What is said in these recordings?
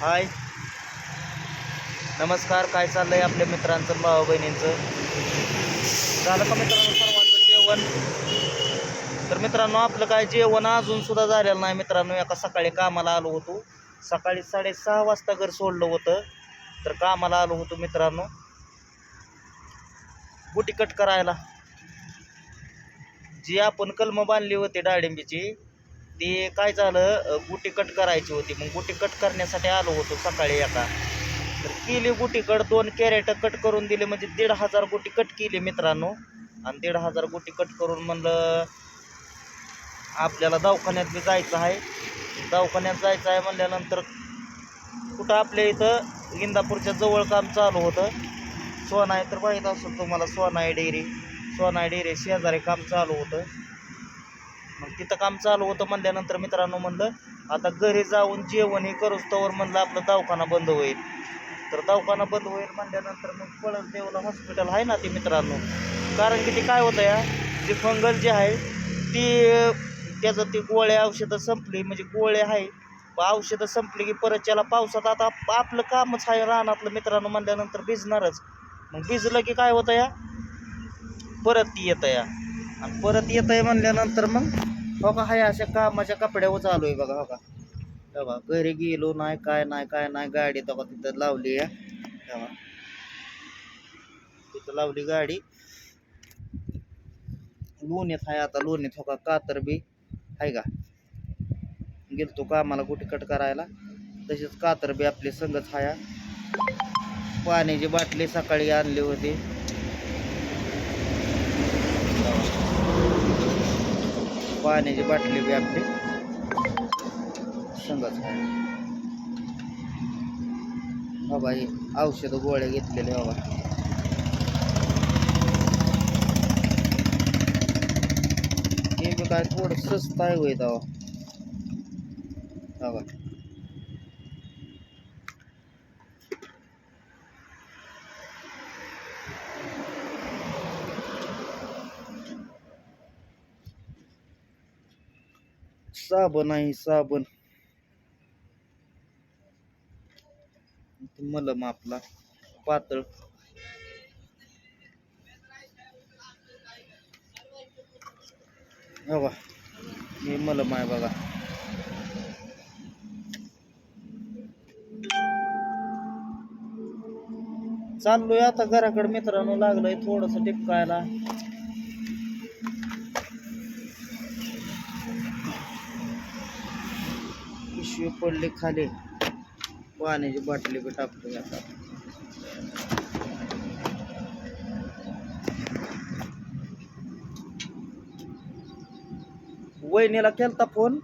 हाय. नमस्कार काय चाललंय आपल्या मित्रांचं भाऊ बहिणींचं? झालं का मित्रांनो सर्वांचं जेवण? तर मित्रांनो आपलं काय जेवण अजून सुद्धा झालेलं नाही मित्रांनो. एका सकाळी कामाला आलो होतो. सकाळी साडेसहा वाजता घर सोडलं होतं. तर कामाला आलो होतो मित्रांनो. गुटी कट करायला. जी आपण कलम बांधली होती डाळिंबीची ते काय झालं गुटी कट करायची होती. मग गुटी कट करण्यासाठी आलो होतो सकाळी एका. तर केली गुटी कट दोन कॅरेट कट करून दिले. म्हणजे दीड हजार गुटी कट केली मित्रांनो. आणि दीड हजार गुटी कट करून म्हणलं आपल्याला दवाखान्यात बी जायचं आहे. दवाखान्यात जायचं आहे म्हणल्यानंतर कुठं आपल्या इथं इंदापूरच्या जवळ काम चालू होतं. सोनाय तर माहीत असेल तुम्हाला सोनाय डेअरी. सोनाय डेअरी शेजारी काम चालू होतं. मग तिथं काम चालू होतं म्हणल्यानंतर मित्रांनो म्हणलं आता घरी जाऊन जेवण हे करूच तोवर म्हणलं आपलं दवाखाना बंद होईल. तर दवाखाना बंद होईल म्हणल्यानंतर मग पळस देवला हॉस्पिटल आहे ना ते मित्रांनो. कारण की ते काय होतं या जे फंगल जे आहे ती त्याचं ती गोळ्या औषधं संपली म्हणजे गोळ्या आहे औषधं संपली की परत त्याला पावसात आता आप- आपलं कामच आहे रानातलं मित्रांनो म्हणल्यानंतर भिजणारच. मग भिजलं की काय होतं या परत ती येतं या. आणि परत येत आहे म्हणल्यानंतर मग हो का हाय अशा कामाच्या कपड्यावर चालू आहे बघा हो का. तेव्हा घरी गेलो नाही काय नाही काय नाही गाडी तो तिथं लावली आहे. तेव्हा तिथं लावली गाडी. लोणीत आहे आता लोणीत हो का कातर बी आहे का. गेलतो कामाला कुठे कट करायला. तशीच कातर बी आपली संगच हाया. पाण्याची बाटली सकाळी आणली होती. पाण्याची बाटली बी आपली. संगच बाबा हे औषध गोळ्या घेतलेले बाबा. हे बी काय थोडं स्वस्त आहे होय तेव्हा. हो बा साबण आहे साबण. मलम आपला पातळ. बघा. हे मलम आहे बघा. चाललोय आता घराकडे मित्रांनो लागलंय थोडस टिपकायला. पिशवी पडली खाली. पाण्याची बाटली बी टाकली आता. वहिनीला केलता फोन?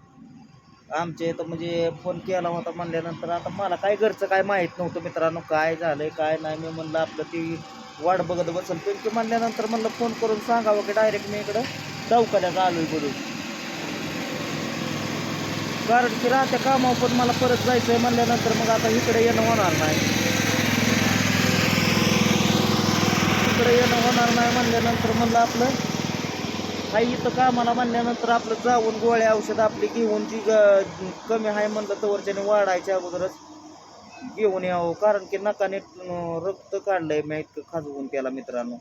आमच्या इथं म्हणजे फोन केला होता म्हणल्यानंतर आता मला काय घरचं काय माहीत नव्हतं मित्रांनो काय झालंय काय नाही. मी म्हणलं आपलं ती वाट बघत बसल. पिंकी म्हणल्यानंतर म्हणलं फोन करून सांगावं की डायरेक्ट मी इकडं दवाखान्यात आलोय बोलून कारण की राहत्या कामावर पण मला परत जायचं आहे म्हणल्यानंतर मग आता इकडे येणं होणार नाही. इकडे येणं होणार नाही म्हणल्यानंतर म्हणलं आपलं काही इथं कामाला म्हणल्यानंतर आपलं जाऊन गोळ्या औषध आपली घेऊन जी ग- कमी आहे म्हणलं तर वरच्याने वाढायच्या अगोदरच घेऊन यावं. कारण की नकाने रक्त काढलंय मी इतकं खाजवून त्याला मित्रांनो.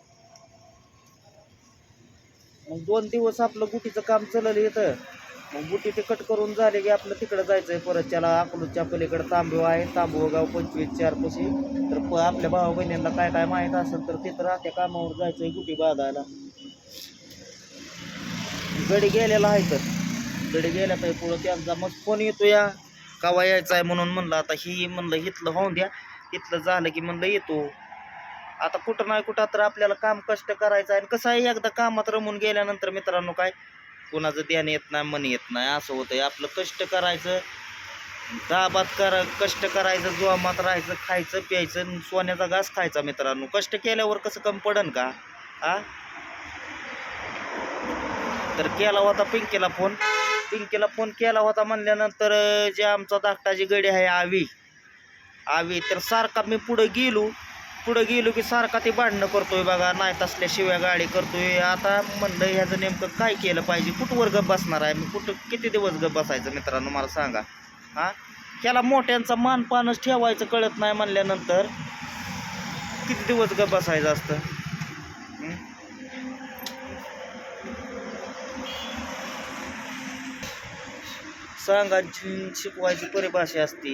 मग दोन दिवस आपलं गुटीचं काम चाललं येतं मग बुटी ते कट करून झाले की आपलं तिकडं जायचं आहे परत त्याला अकलूजच्या पलीकडं तांबू आहे. तांबू गाव पंचवीस चार पशी. तर प आपल्या भाऊ बहिणींना काय काय माहीत असेल तर तिथं राहत्या कामावर जायचं आहे गुटी बांधायला. गडी गेलेला आहे तर. गडी गेल्या तर पुढं त्यांचा मग फोन येतो या कावा यायचा आहे म्हणून म्हणलं आता ही म्हणलं इथलं होऊन द्या. इथलं झालं की म्हणलं येतो. आता कुठं नाही कुठं तर आपल्याला काम कष्ट करायचं आहे. आणि कसं आहे एकदा कामात रमून गेल्यानंतर मित्रांनो काय? कोणाचं ध्यान येत नाही मन येत नाही असं होतंय. आपलं कष्ट करायचं दाबात कर कष्ट करायचं जोमात राहायचं खायचं प्यायचं सोन्याचा घास खायचा मित्रांनो. कष्ट केल्यावर कसं कम पडन का? हा तर केला होता पिंकीला फोन. पिंकीला फोन केला होता म्हणल्यानंतर जे आमचा धाकटाची गडी आहे आवी. आवी तर सारखा मी पुढं गेलो. पुढं गेलो की सारखा ते भांडणं करतोय बघा नाही तसल्याशिवाय गाडी करतोय. आता म्हणलं ह्याचं नेमकं काय केलं पाहिजे? कुठवर गप बसणार आहे? मी कुठं किती दिवस गप बसायचं मित्रांनो मला सांगा. हां? ह्याला मोठ्यांचा मानपानच ठेवायचं कळत नाही म्हणल्यानंतर किती दिवस गप बसायचं असतं? सांगा शिकवायची परिभाषा असते.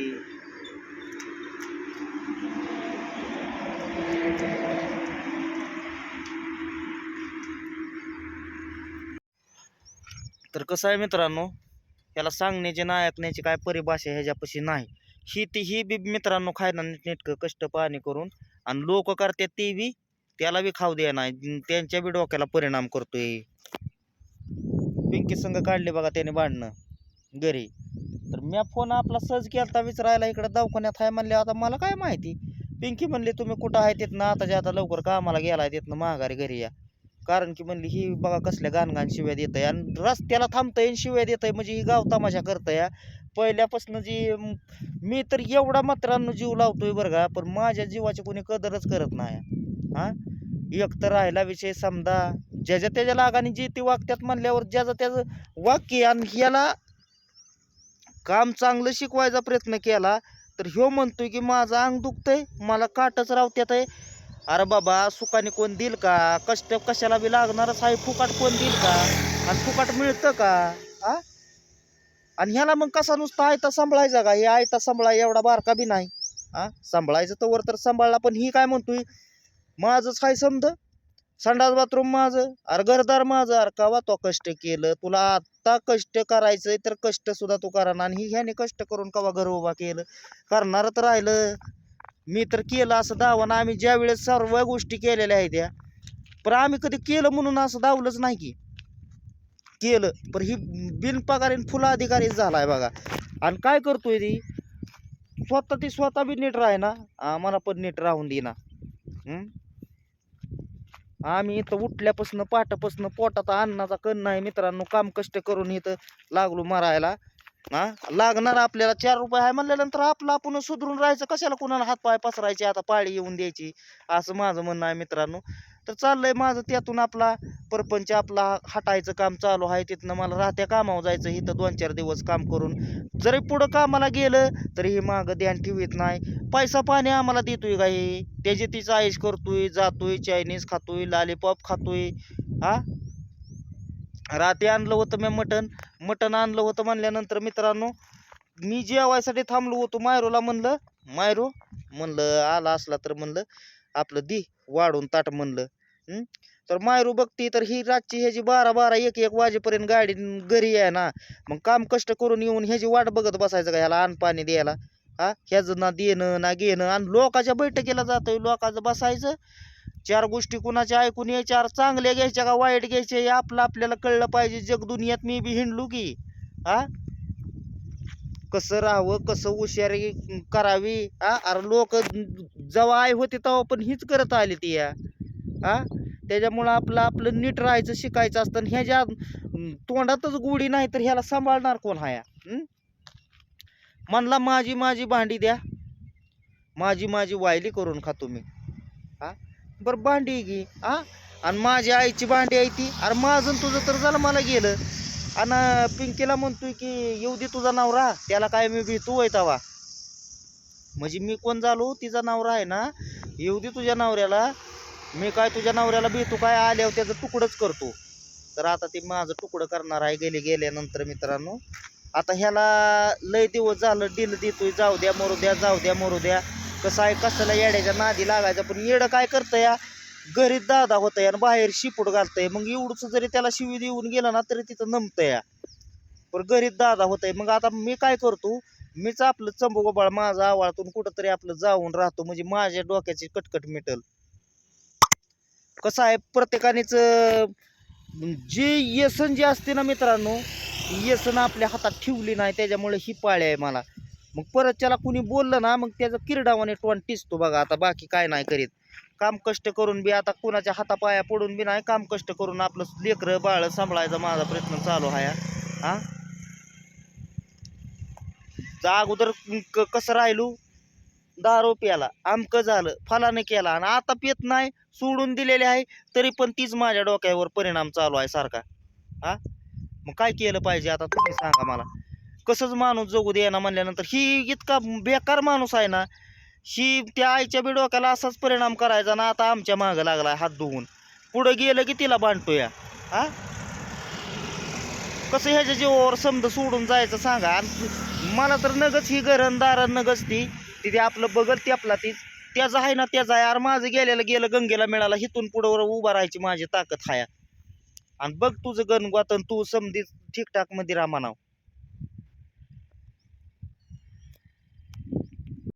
कसं आहे मित्रांनो याला सांगण्याची ना ऐकण्याची काय परिभाषा ह्याच्यापाशी नाही. ही ती ही बी मित्रांनो खायला नेटकं कष्ट पाणी करून आणि लोक करतात ते बी त्याला बी खाऊ द्या नाही त्यांच्या बी डोक्याला परिणाम करतोय. पिंकी संघ काढले बघा त्याने भांडणं घरी. तर मी फोन आपला सहज केलता विचारायला इकडं दवाखान्यात आहे म्हणले आता मला काय माहिती? पिंकी म्हणली तुम्ही कुठं आहे तिथनं? आता जे आता लवकर कामाला गेलाय तिथनं माघारी घरी या. कारण की म्हणली ही बघा कसल्या गाणगाण शिव्या देत आहे आणि रस्त्याला थांबता आणि शिव्या देत आहे म्हणजे ही गाव तमाशा करतंय पहिल्यापासून जी मी तर एवढा मात्रांनो जीव लावतोय बरं का पण माझ्या जीवाची कोणी कदरच करत नाही हा. एक तर राहिला विषय समजा ज्याच्या त्याच्या लागाने जे ते वागत्यात म्हणल्यावर ज्याचं त्याचं वाक्य आणि ह्याला काम चांगलं शिकवायचा प्रयत्न केला तर ह्यो म्हणतोय की माझं अंग दुखतंय मला काटच रावत्यात आहे. अरे बाबा सुखाने कोण देईल का? कष्ट कशाला बी लागणारच आहे फुकाट कोण देईल का? आणि फुकाट मिळतं का? आ? आणि ह्याला मग कसा नुसता आयता सांभाळायचा का? हे आयता सांभाळा एवढा बारका बी नाही. हा सांभाळायचं तर वर तर सांभाळला पण ही काय म्हणतोय? माझंच काय समज. संडास बाथरूम माझं अरे घरदार माझं अरे कवा तो कष्ट केलं? तुला आता कष्ट करायचंय तर कष्ट सुद्धा तू करा आणि ही ह्याने कष्ट करून कवा घर उभा केलं? करणार तर राहिलं. मी तर केलं असं दावा आम्ही ज्या वेळेस सर्व गोष्टी केलेल्या आहेत त्या पण आम्ही कधी केलं म्हणून असं दावलंच नाही की. केलं पण ही बिनपगारीन फुला अधिकारी आहे बघा. आणि काय करतोय ती? स्वतः ती स्वतः बी नीट राही ना. आम्हाला पण नीट राहून देईना आम्ही इथं उठल्यापासनं पाटापासनं पोटात अन्नाचा कण नाही मित्रांनो. काम कष्ट करून इथं लागलो मरायला. हा? लागणार आपल्याला चार रुपये आहे म्हणल्यानंतर आपलं आपण सुधरून राहायचं. कशाला कुणाला हातपाय पसरायचे आता पाळी येऊन द्यायची? असं माझं म्हणणं आहे मित्रांनो. तर चाललंय माझं त्यातून आपला परपंच आपला हटायचं काम चालू आहे. तिथनं मला राहत्या कामावर जायचं इथं दोन चार दिवस काम करून. जरी पुढं कामाला गेलं तरी हे मागं ध्यान ठेवीत नाही. पैसा पाणी आम्हाला देतोय का हे? त्याची तीच आईश करतोय जातोय चायनीज खातोय लॉलीपॉप खातोय. हा? रात्री आणलं होतं मी मटण मटण आणलं होतं म्हणल्यानंतर मित्रांनो मी जेवायसाठी थांबलो होतो मायरोला म्हणलं मायरो म्हणलं आला असला तर म्हणलं आपलं दी वाढून ताट म्हणलं. तर मायरू बघती तर ही रातची ह्याची बारा बारा एक एक वाजेपर्यंत गाडी घरी आहे ना मग काम कष्ट करून येऊन ह्याची वाट बघत बसायचं का ह्याला अन्न पाणी द्यायला? हा? ह्याचं ना देणं ना घेणं आणि लोकाच्या बैठकीला जातोय लोकांचं बसायचं चार गोष्टी कुणाच्या ऐकून यायच्या चार चांगल्या घ्यायच्या का वाईट घ्यायच्या हे आपलं आपल्याला कळलं पाहिजे. जगदुनियात मी बी हिंडलो की. हा कसं राहावं कसं हुशारी करावी? हा अरे लोक जेव्हा आई होते तेव्हा पण हीच करत आली ती या. हा त्याच्यामुळं आपलं आपलं नीट राहायचं शिकायचं असतं आणि ह्याच्या तोंडातच गोडी नाही तर ह्याला सांभाळणार कोण हाया या? म्हणला माझी माझी भांडी द्या. माझी माझी वायली करून खातो मी हा बरं भांडी घे हा? आणि माझ्या आईची भांडी आहे ती. अरे माझं तुझं तर झालं मला गेलं. आणि पिंकीला म्हणतोय की येऊ दे तुझा नवरा. त्याला काय मी भेटू होय तवा. म्हणजे मी कोण झालो? तिचा नवरा आहे ना? येऊ दे तुझ्या नवऱ्याला. मी काय तुझ्या नवऱ्याला भेटू काय आल्यावर हो त्याचं तुकडंच करतो. तर आता ते माझं तुकडं करणार आहे गेले गेल्यानंतर मित्रांनो. आता ह्याला लय दिवस झालं डिल देतोय. जाऊ द्या मरू द्या जाऊ द्या मरू द्या. कसं आहे कसला येड्याच्या नादी लागायचा पण येडं काय करतं या घरीत दादा होतं आणि बाहेर शिपूट घालतंय. मग एवढंच जरी त्याला शिवी देऊन गेलं ना तरी तिथं नमतं या पण घरीत दादा होतंय. मग आता मी काय करतो मीच आपलं चंबोगोबाळ माझा आवाळतून कुठंतरी आपलं जाऊन राहतो. म्हणजे माझ्या डोक्याची कटकट मिटल. कसं आहे प्रत्येकानेच जे व्यसन जे असते ना मित्रांनो व्यसन आपल्या हातात ठेवली नाही त्याच्यामुळे ही पाळी आहे मला. मग परत त्याला कुणी बोललं ना मग त्याचं किरडावाने टोन टिसतो बघा आता बाकी काय नाही करीत. काम कष्ट करून बी आता कुणाच्या हातापाया पडून बी नाही काम कष्ट करून आपलं लेकरं बाळ सांभाळायचा माझा प्रयत्न चालू आहे हा. अगोदर कसं राहिलो? दारू प्याला आमकं झालं फलानं केला आणि आता पेत नाही सोडून दिलेले आहे तरी पण तीच माझ्या डोक्यावर परिणाम चालू आहे सारखा. हा? मग काय केलं पाहिजे आता तुम्ही सांगा मला. कसंच माणूस जगू दे ना म्हणल्यानंतर ही इतका बेकार माणूस आहे ना ही त्या आईच्या बी डोक्याला असाच परिणाम करायचा ना आता आमच्या मागं लागला हात धुवून. पुढं गेलं की तिला बांधतो या हा कसं ह्याच्या जीवावर समज सोडून जायचं सांगा. आणि मला तर नगच ही गरणदार नगच ती. तिथे आपलं बघत ती. आपला तीच त्याचं आहे ना त्याचं आहे. अरे माझं गेलेलं गेलं गंगेला मिळाला. हिथून पुढं उभा राहायची माझी ताकद हाया. आणि बघ तुझं गणगवातन तू समधी ठीकठाकमध्ये रामानाव